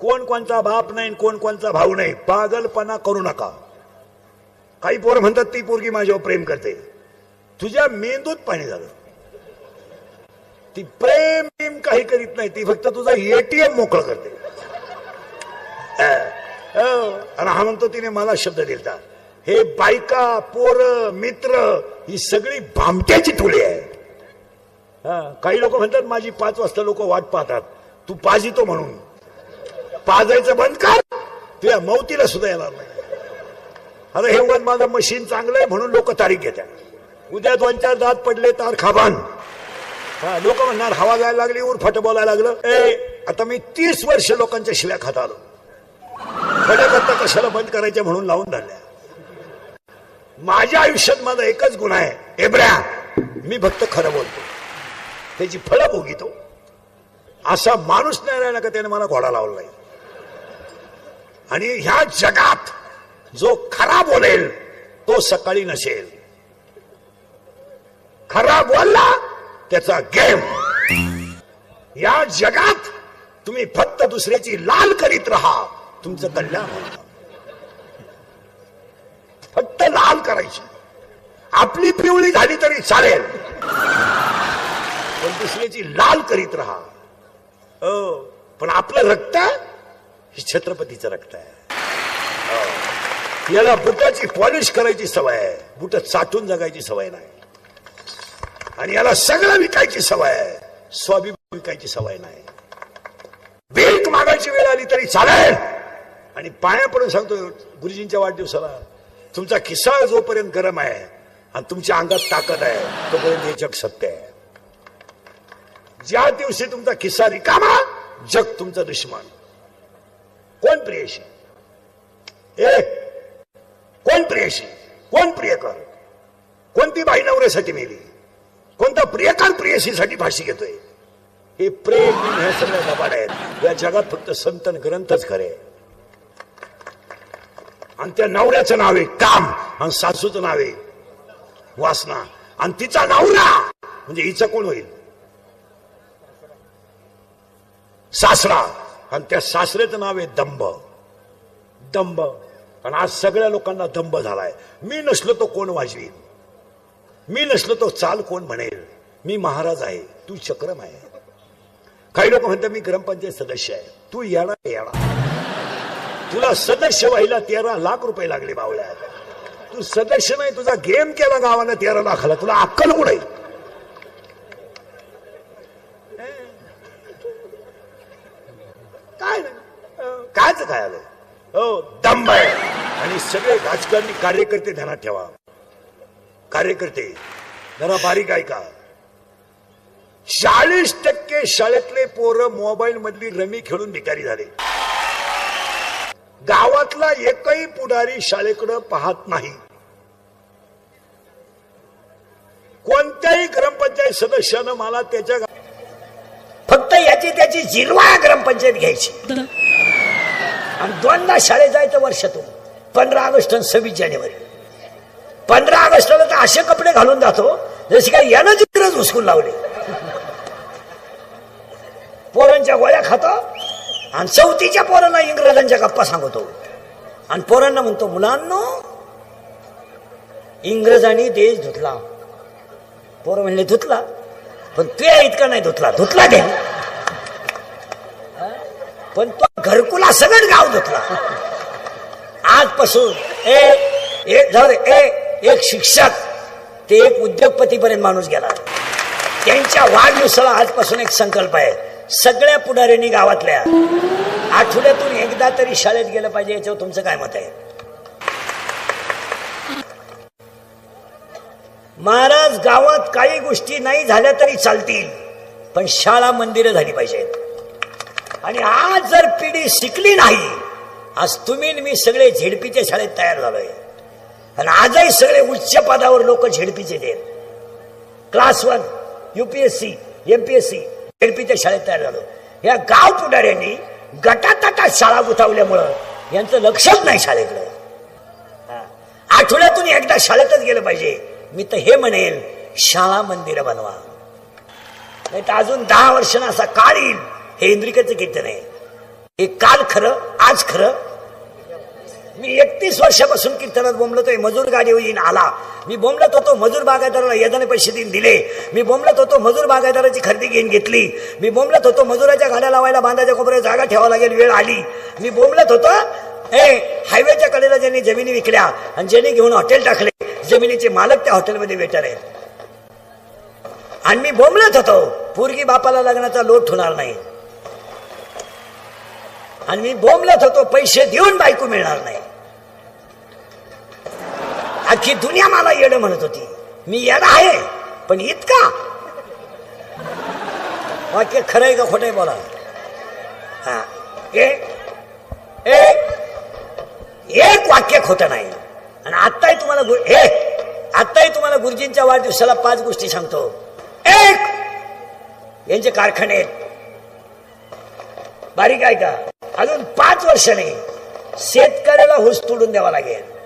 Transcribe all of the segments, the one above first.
कोण कोणचा बाप नाही कोण कोणचा भाऊ नाही. पागलपणा करू नका. काही पोरं म्हणतात ती पोरगी माझ्यावर प्रेम करते. तुझ्या मेंदूत पाणी झालं. ती प्रेम प्रेम काही करीत नाही ती फक्त तुझा एटीएम मोकळं करते. अं, हो. आणि हा म्हणतो तिने मला शब्द दिलता. हे बायका पोर मित्र ही सगळी भामट्याची टोळी आहे हा, काही लोक म्हणतात माझी पाच वाजता लोक वाट पाहतात. तू पाजितो म्हणून. पाजायचं बंद कर. तुझ्या मौतीला सुद्धा येणार नाही. आता हे उगाच माझं मशीन चांगलं आहे म्हणून लोक तारीख घेतात. उद्या दोन चार दात पडले तार खाबान. हा लोक म्हणणार हवा जायला लागली उर फट बोलायला लागलं. ए आता मी तीस वर्ष लोकांच्या शिव्या खात आलो. खड्या कशाला बंद करायच्या म्हणून लावून धरल्या. माझ्या आयुष्यात माझा एकच गुण आहे. एब्र्या मी फक्त खरं बोलतो. त्याची फळं भोगितो. असा माणूस नाही राहिला का त्याने मला घोडा लावला नाही? आणि ह्या जगात जो खरा बोलेल तो सकाळी नसेल. खरा बोलला त्याचा गेम. या जगात तुम्ही फक्त दुसऱ्याची लाल करीत राहा तुमचं कल्याण फक्त लाल करायची. आपली पिवळी झाली तरी चालेल. पण दुसऱ्याची लाल करीत राहा. पण आपलं रक्त हे छत्रपतीचं रक्त आहे. हो. याला बुटाची पॉलिश करायची सवय आहे. बुट चाटून जगायची सवय नाही. आणि याला सगळं विकायची सवय आहे. स्वाभिमान विकायची सवय नाही. भीक मागायची वेळ आली तरी चालेल. आणि पाया पडून सांगतो गुरुजींच्या वाढदिवसाला तुमचा खिसा जोपर्यंत गरम आहे आणि तुमच्या अंगात ताकद आहे तोपर्यंत हे जग सत्य आहे. ज्या दिवशी तुमचा खिस्सा रिकामा जग तुमचा दुश्मन. कोण प्रियशी ए कोण प्रियशी कोण प्रियकर कोणती बाई नवऱ्यासाठी मेली? कोणता प्रियकर प्रियशीसाठी फाशी घेतोय? हे प्रेम ह्या सगळ्या दबाड आहेत. या जगात फक्त संतन ग्रंथच खरे आणि त्या नवऱ्याचं नाव आहे काम. आणि सासूचं नाव आहे वासना. आणि तिचा नवरा म्हणजे हिचं कोण होईल? सासरा. आणि त्या सासऱ्याचं नाव आहे दंभ. दंभ. आणि आज सगळ्या लोकांना दंभ झालाय. मी नसलो तो कोण वाजवीन? मी नसलो तो चाल कोण म्हणेल? मी महाराज आहे तू चक्रम आहे. काही लोक म्हणतात मी ग्रामपंचायत सदस्य आहे. तू येणार येणार. तुला सदस्य व्हायला तेरा लाख रुपये लागले बावल्या तू सदस्य नाही तुझा गेम केला गावानं तेरा लाखाला. तुला अक्कल कुठे काय नाही अं, कायच काय आलं हो दंब आहे आणि सगळे राजकारणी कार्यकर्ते ध्यानात ठेवा. कार्यकर्ते जरा बारीक ऐका. चाळीस टक्के शाळेतले पोरं मोबाईल मधली रमी खेळून भिकारी झाले. गावातला एकही पुढारी शाळेकडे पाहत नाही. कोणत्याही ग्रामपंचायत सदस्यानं मला त्याच्या फक्त याची त्याची जिरवा ग्रामपंचायत घ्यायची. आणि दोनदा शाळेत जायचं वर्षातून पंधरा ऑगस्ट आणि सव्वीस जानेवारी. पंधरा ऑगस्टला तर असे कपडे घालून जातो जसे काय यानं इंग्रज हुसकून लावले. पोरांच्या गोळ्या खातो आणि चौथीच्या पोरांना इंग्रजांच्या गप्पा सांगतो. आणि पोरांना म्हणतो मुलांनो इंग्रजांनी देश धुतला. पोरं म्हणले धुतला? पण तुया इतका नाही धुतला धुतला दे पण तो घरकुला सगळं गाव धुतला. आजपासून ए एक धर ए एक शिक्षक ते एक उद्योगपतीपर्यंत माणूस गेला. त्यांच्या वाढदिवसाला आजपासून एक संकल्प आहे. सगळ्या पुढाऱ्यांनी गावातल्या आठवड्यातून एकदा तरी शाळेत गेलं पाहिजे याच्यावर तुमचं काय मत आहे? महाराज गावात काही गोष्टी नाही झाल्या तरी चालतील पण शाळा मंदिरं झाली पाहिजेत. आणि आज जर पिढी शिकली नाही आज तुम्ही मी सगळे झेडपीच्या शाळेत तयार झालोय. आणि आजही सगळे उच्च पदावर लोक झेडपीचे देत. क्लास वन युपीएससी एमपीएससी झेडपीच्या शाळेत तयार झालो. या गाव पुढाऱ्यांनी गटातटात शाळा गुतावल्यामुळं यांचं लक्षच नाही शाळेकडं. हा. आठवड्यातून एकदा शाळेतच गेलं पाहिजे. मी तर हे म्हणेल शाळा मंदिरं बनवा. नाही तर अजून दहा वर्षांना असा काळ येईल हे इंद्रिकेचं कीर्तन आहे. हे काल खरं आज खरं मी एकतीस वर्षापासून कीर्तनात बोंबलतोय मजूर गाडी येईन आला. मी बोंबलत होतो मजूर बागायदाराला येदाने पैसे देऊन दिले. मी बोंबलत होतो मजूर बागायदाराची खरेदी घेऊन घेतली. मी बोंबलत होतो मजुराच्या गाड्या लावायला बांधायच्या कोपऱ्यात जागा ठेवावं लागेल वेळ आली. मी बोंबलत होतो ए हायवेच्या कडेला ज्यांनी जमिनी विकल्या आणि ज्यांनी घेऊन हॉटेल टाकले जमिनीचे मालक त्या हॉटेलमध्ये वेटर आहेत. आणि मी बोंबलत होतो पूर्गी बापाला लग्नाचा लोट होणार नाही. आणि मी बोंबलत होतो पैसे देऊन बायको मिळणार नाही. अख्खी दुनिया मला येड म्हणत होती. मी येड आहे पण इतका. वाक्य खरंय का खोटंय बोला. हा. एक वाक्य खोटं नाही. आणि आत्ताही तुम्हाला हे आत्ताही तुम्हाला गुरुजींच्या वाढदिवसाला पाच गोष्टी सांगतो. एक यांचे कारखाने आहेत. बारीक आहे का? अजून पाच वर्षाने शेतकऱ्याला हुस तोडून द्यावा लागेल.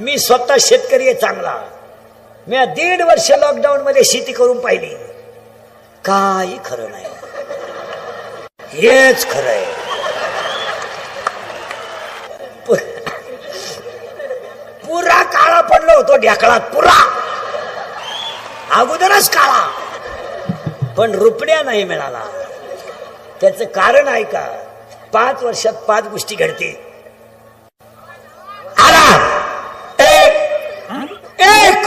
मी स्वतः शेतकरी आहे चांगला. मी दीड वर्ष लॉकडाऊन मध्ये शेती करून पाहिली. काही खरं नाही. हेच खरं आहे. पुरा काळा पडलो होतो ढेकळात पुरा. अगोदरच काळा. पण रुपड्या नाही मिळाला. त्याचं कारण आहे का? पाच वर्षात पाच गोष्टी घडते आला एक एक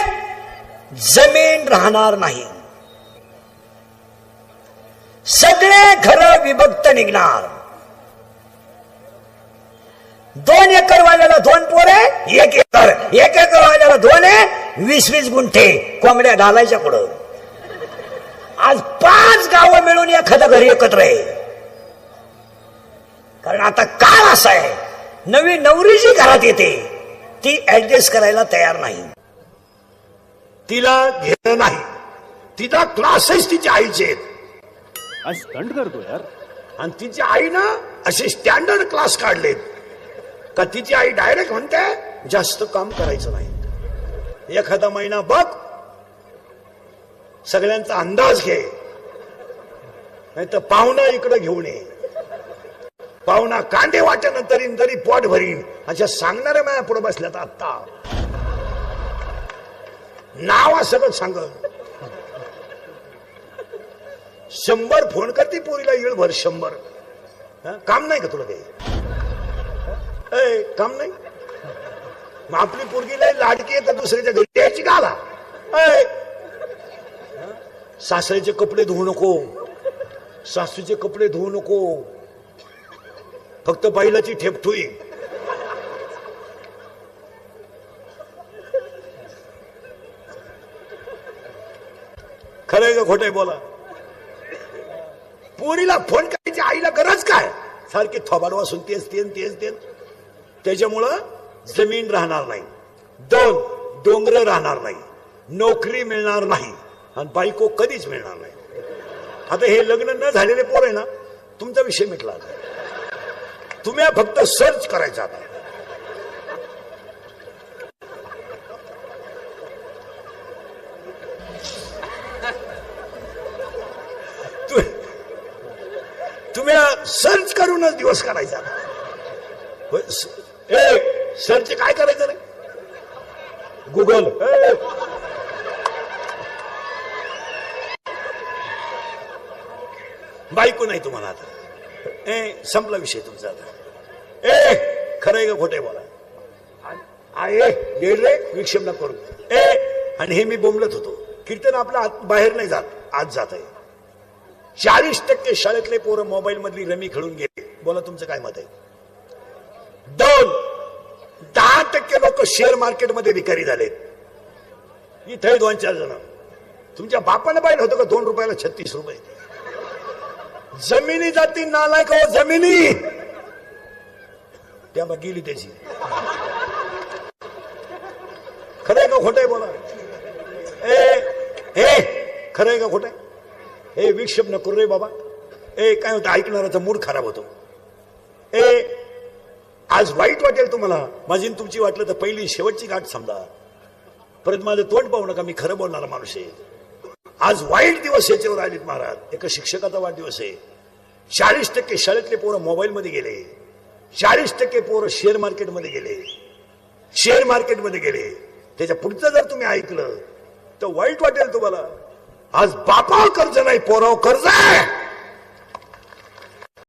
जमीन राहणार नाही. सगळे घर विभक्त निघणार. दोन एकर वाल्याला दोन पोरे एक एकर. एक एकर वाल्याला दोन आहे वीस वीस गुंठे. कोंबड्या घालायच्या पुढं. आज पाच गावं मिळून एखादं घरी एकत्र आहे. कारण आता काळ असा आहे. नवी नवरी जी घरात येते ती ऍडजस्ट करायला तयार नाही. तिला घेणं नाही. तिचा क्लासेस तिच्या आईचे आहेत. आज स्टंट करतो यार. आणि तिच्या आईनं असे स्टँडर्ड क्लास काढलेत. का तिची आई डायरेक्ट म्हणते जास्त काम करायचं नाही. एखादा महिना बघ सगळ्यांचा अंदाज घे. नाही तर पाहुणा इकडे घेऊन ये. पाहुणा कांदे वाटन तरी तरी पोट भरीन. अशा सांगणाऱ्या माझ्या पुढे बसल्यात आत्ता. नाव सगळं सांग. शंभर फोन करते पोरीला येळ भर शंभर. काम नाही का तुला काही? काम नाही? मग आपली पोरगीला लाडकी येतात दुसऱ्याच्या घरी द्यायची का आला? सासऱ्याचे कपडे धुवू नको. सासूचे कपडे धुवू नको. फक्त बैलाची ठेपठुई खरंय का खोटंय बोला. पोरीला फोन करायची आईला गरज काय? सारखी थोबाड वासून तेच तेन तेच तेन. त्याच्यामुळं जमीन राहणार नाही. दोन डोंगर राहणार नाही. नोकरी मिळणार नाही. आणि बायको कधीच मिळणार नाही. आता हे लग्न न झालेले पोर आहे ना तुमचा विषय मिटला तुम्ही फक्त सर्च करायचा आता. तुम्ही सर्च करूनच दिवस स- ए सर्च काय करायचं रे? गुगल. बायको नाही तुम्हाला आता. ए संपला विषय तुमचा आता. ए खरंय का खोटे बोला? आहे गेल रे विक्षेप न करू ए आणि हे मी बोंबलत होतो. कीर्तन आपलं आत- बाहेर नाही जात आज जात आहे चाळीस टक्के शाळेतले पोरं मोबाईल मधली रमी खेळून गेले. बोला तुमचं काय मत आहे? दोन दहा टक्के लोक शेअर मार्केटमध्ये भिकारी झालेत. इथे दोन चार जण. तुमच्या बापानं पाहिलं होतं का? दोन रुपयाला छत्तीस रुपये. जमिनी जाती नालायक हो जमिनी! त्या मग गेली त्याची. खरंय का खोटंय बोला? ए हे खरं आहे का खोटंय ए विक्षेप न करू रे बाबा. ए काय होतं? ऐकणाराचा मूड खराब होतो. ए आज वाईट वाटेल तुम्हाला. माझी तुमची वाटलं तर पहिली शेवटची गाठ समजा. परत माझं तोंड पाहू नका मी खरं बोलणारा माणूस आहे. आज वाईट दिवस याच्यावर आलेत महाराज. एका शिक्षकाचा वाढदिवस आहे. चाळीस टक्के शाळेतले पोरं मोबाईलमध्ये गेले. चाळीस टक्के पोरं शेअर मार्केटमध्ये गेले. शेअर मार्केटमध्ये गेले. त्याच्या पुढचं जर तुम्ही ऐकलं तर वाईट वाटेल तुम्हाला. आज बापावर कर्ज नाही पोराव कर्ज आहे.